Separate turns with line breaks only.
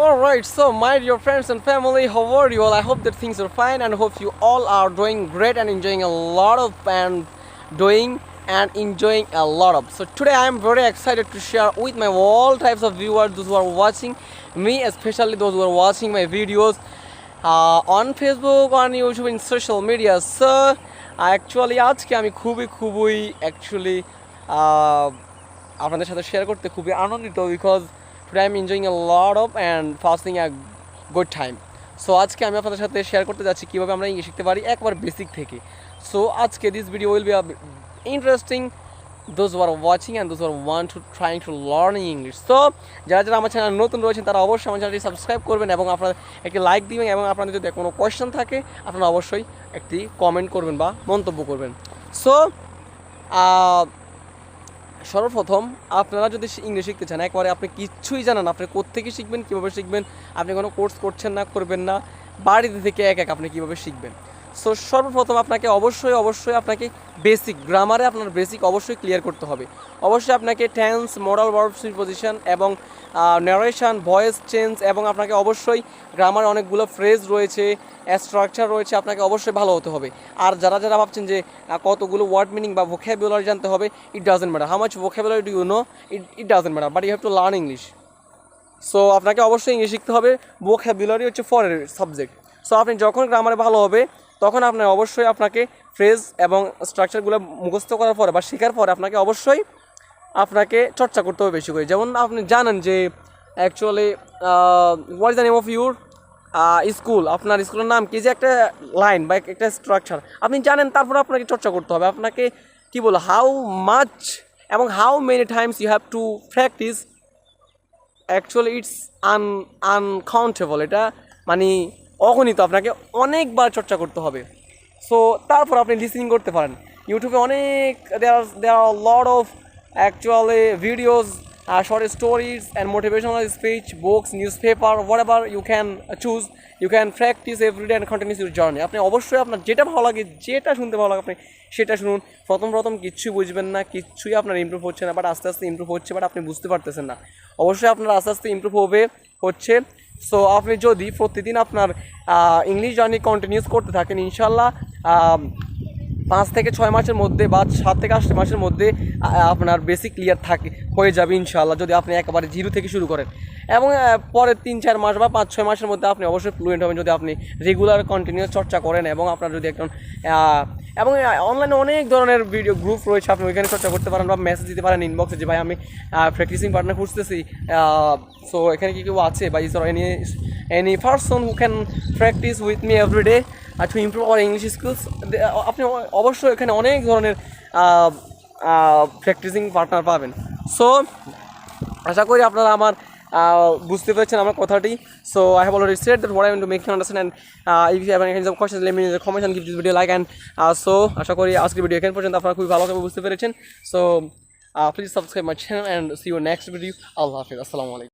Alright, so my dear friends and family, how are you all? I hope that things are fine and hope you all are doing great and enjoying a lot of and doing and enjoying a lot of. So today I am very excited to share with my all types of viewers, those who are watching me, especially those who are watching my videos uh, on Facebook, on YouTube, in social media. So actually আজকে আমি খুবই খুবই actually আপনাদের সাথে share করতে খুবই আনন্দিত because today I am enjoying a lot of and fasting a good time so আজকে আমি আপনাদের সাথে শেয়ার করতে যাচ্ছি কীভাবে আমরা ইংলিশ শিখতে পারি একবার বেসিক থেকে। সো আজকে this video will be interesting those are watching and those are want to trying to learn English so যারা যারা আমার চ্যানেল নতুন রয়েছেন, তারা অবশ্যই আমার চ্যানেলটি সাবস্ক্রাইব করবেন এবং আপনারা একটি লাইক দিবেন এবং আপনাদের যদি কোনো কোয়েশ্চেন থাকে, আপনারা অবশ্যই একটি কমেন্ট করবেন বা মন্তব্য করবেন। সো সর্বপ্রথম আপনারা যদি ইংলিশ শিখতে চান, একবারে আপনি কিচ্ছুই জানেন আপনি কোথেকে শিখবেন, কীভাবে শিখবেন, আপনি কোনো কোর্স করছেন না, করবেন না, বাড়িতে থেকে এক এক আপনি কীভাবে শিখবেন। সো সর্বপ্রথম আপনাকে অবশ্যই অবশ্যই আপনাকে বেসিক গ্রামারে আপনার বেসিক অবশ্যই ক্লিয়ার করতে হবে। অবশ্যই আপনাকে টেন্স মডাল ভার্ব পজিশন এবং ন্যারেশন ভয়েস চেঞ্জ এবং আপনাকে অবশ্যই গ্রামার অনেকগুলো ফ্রেজ রয়েছে স্ট্রাকচার রয়েছে, আপনাকে অবশ্যই ভালো হতে হবে। আর যারা যারা ভাবছেন যে কতগুলো ওয়ার্ড মিনিং বা ভোক্যাবুলারি জানতে হবে it doesn't matter how much vocabulary do you know it it doesn't matter but you have to learn English so আপনাকে অবশ্যই ইংলিশ শিখতে হবে। ভোক্যাবুলারি হচ্ছে ফরের সাবজেক্ট সো আপনি যখন গ্রামারে ভালো হবে তখন আপনার অবশ্যই আপনাকে ফ্রেজ এবং স্ট্রাকচারগুলো মুখস্থ করার পরে বা শেখার পরে আপনাকে অবশ্যই আপনাকে চর্চা করতে হবে বেশি করে। যেমন আপনি জানেন যে actually what is the name of your school আপনার স্কুলের নাম কি? যে একটা লাইন বা একটা স্ট্রাকচার আপনি জানেন, তারপরে আপনাকে চর্চা করতে হবে। আপনাকে কি বলো হাউ মাচ এবং how many times you have to practice actually it's un uncountable এটা মানে অগণিত আপনাকে অনেকবার চর্চা করতে হবে। সো তারপর আপনি লিসনিং করতে পারেন। ইউটিউবে অনেক there there are lot of actually videos are short stories and motivational speech books news paper whatever you can choose you can practice everyday and continues your journey আপনি অবশ্যই আপনার যেটা ভালো লাগে, যেটা শুনতে ভালো লাগে, আপনি সেটা শুনুন। প্রথম প্রথম কিচ্ছুই বুঝবেন না, কিচ্ছুই আপনার ইমপ্রুভ হচ্ছে না বাট আস্তে আস্তে ইমপ্রুভ হচ্ছে বাট আপনি বুঝতে পারতেছেন না। অবশ্যই আপনার আস্তে আস্তে ইমপ্রুভ হবে, হচ্ছে। সো আপনি যদি প্রতিদিন আপনার ইংলিশ জার্নি কন্টিনিউস করতে থাকেন, ইনশাল্লাহ পাঁচ থেকে ছয় মাসের মধ্যে বা সাত থেকে আট মাসের মধ্যে আপনার বেসিক ক্লিয়ার থাকে, হয়ে যাবে ইনশাল্লাহ, যদি আপনি একেবারে জিরো থেকে শুরু করেন। এবং পরের তিন, চার মাস বা পাঁচ, ছয় মাসের মধ্যে আপনি অবশ্যই ফ্লুয়েন্ট হবেন, যদি আপনি রেগুলার কন্টিনিউস চর্চা করেন এবং আপনার যদি একজন এবং অনলাইনে অনেক ধরনের ভিডিও গ্রুপ রয়েছে, আপনি ওইখানে চর্চা করতে পারেন বা মেসেজ দিতে পারেন ইনবক্সে যে, ভাই, আমি প্র্যাকটিসিং পার্টনার খুঁজতেছি। সো এখানে কি কেউ আছে? বা is any any person who can practice with me everyday to improve our English skills আপনি অবশ্যই এখানে অনেক ধরনের প্র্যাকটিসিং পার্টনার পাবেন। সো আশা করি আপনারা আমার বুঝতে পেরেছেন আমার কথাটি। So I have already set that what to make you understand and if you have any this video like and so আশা করি আজকের ভিডিও এখানে পর্যন্ত আপনারা খুবই ভালোভাবে বুঝতে পেরেছেন। So please subscribe my channel and see you next video আল্লাহ হাফিজ, আসসালামু আলাইকুম।